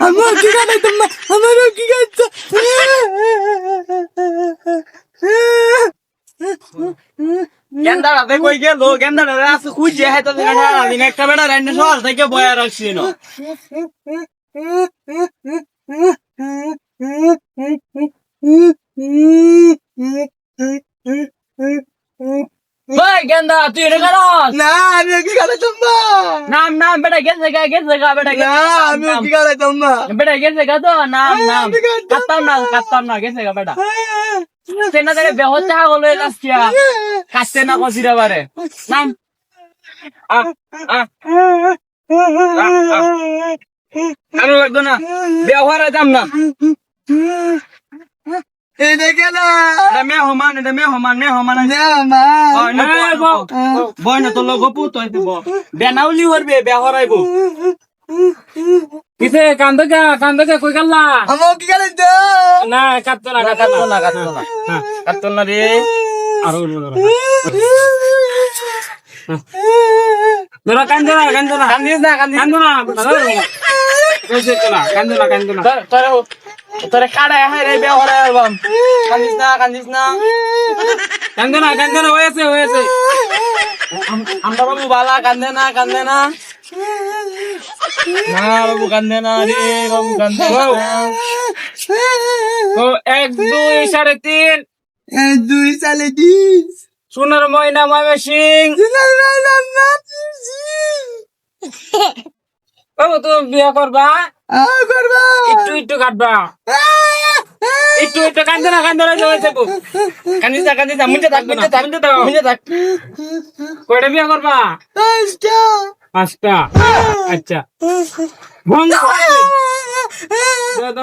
আমার কি গানে আমারও কি গাইছো গেন্দাটা দেখো গেল গেন্দাটা আছে খুঁজে হ্যাঁ তো সারাদিন একটা বেটা রান্না শহর থেকে বয়া রাখছি না ওই গেন্দা তুই এটা করস না আমি কি গানে তোমরা নাম নাম বেটা গেছে গা গেছে গা বেটা না আমি কি তোমরা বেটা গেছে গা তো নাম নাম। কাটতাম না কাটতাম না গেছে গা বেটা। সেনা থেকে বেহতে হয়ে যাচ্ছে কাটতে না কষিরা বারে। নাম। ভালো লাগতো না। ব্যবহার আইতাম না। বেনাউলি হরবে ব্যবহার আইব কিসে কান্দো কে কান্দো কে কই গেলা। আমার কি গানে তো না কাটতো না কাটতো না। না কাটতো না কাটতো না রে আর ধরো কান্দো না কান্দো না। কান্দিস না কান্দিস কান্দো না কইছে তোরা কান্দো না। কান্দো না তোরে কাড়ায় হাই রে ব্যবহার আইবাম কান্দিস না কান্দিস না। কান্দো না কান্দো না হয়েছে হয়েছে। আমরা বাবু বালা কান্দে না কান্দে না। না বাবু কান্দে না রে বাবু কান্দে না। ও এক দুই সাড়ে তিন। দুই সালে দিস সোনার ময়না ময়মে সিং বাবু তুমি বিয়ে করবা? করবা। একটু একটু কাটবা একটু একটু কান্দো না কান্দো না হয়েছে। কান্দিস না কান্দিস মুঞ্জে থাক মুঞ্জে থাক মুঞ্জে থাক মুঞ্জে থাক। কয়টা বিয়ে করবা? পাঁচটা। আচ্ছা। ভঙ্গ দে, দে,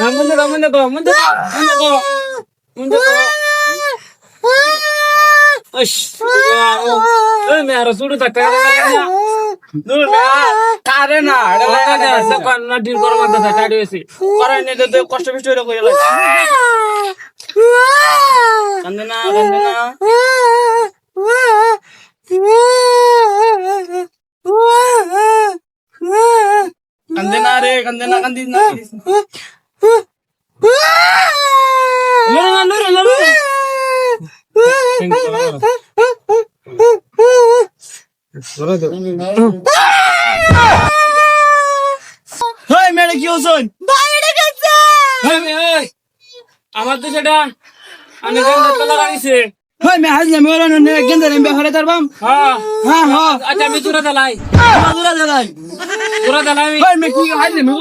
ముందుకో ముందుకో ముందుకో ముందుకో ముందుకో మేర చూడు తక్కువ కారే না। কন্যা ডিল করার মধ্যে কাটি বেশি করার নেই তো কষ্ট বেশি হয়ে করে কান্দে না কান্দে না। কান্দে না রে, কান্দে না, কান্দিস না। হাই মেয়েটা কি হসন আমার তো সেটা আমি লাগাইছে হয় মে হাজ আমি ওরা নে গেন্দা রে বেহরে তারবাম হ্যাঁ। হ্যাঁ হ্যাঁ। আচ্ছা আমি তোরা দালাই তোরা দালাই তোরা দালাই হয় মে কি হাজ মে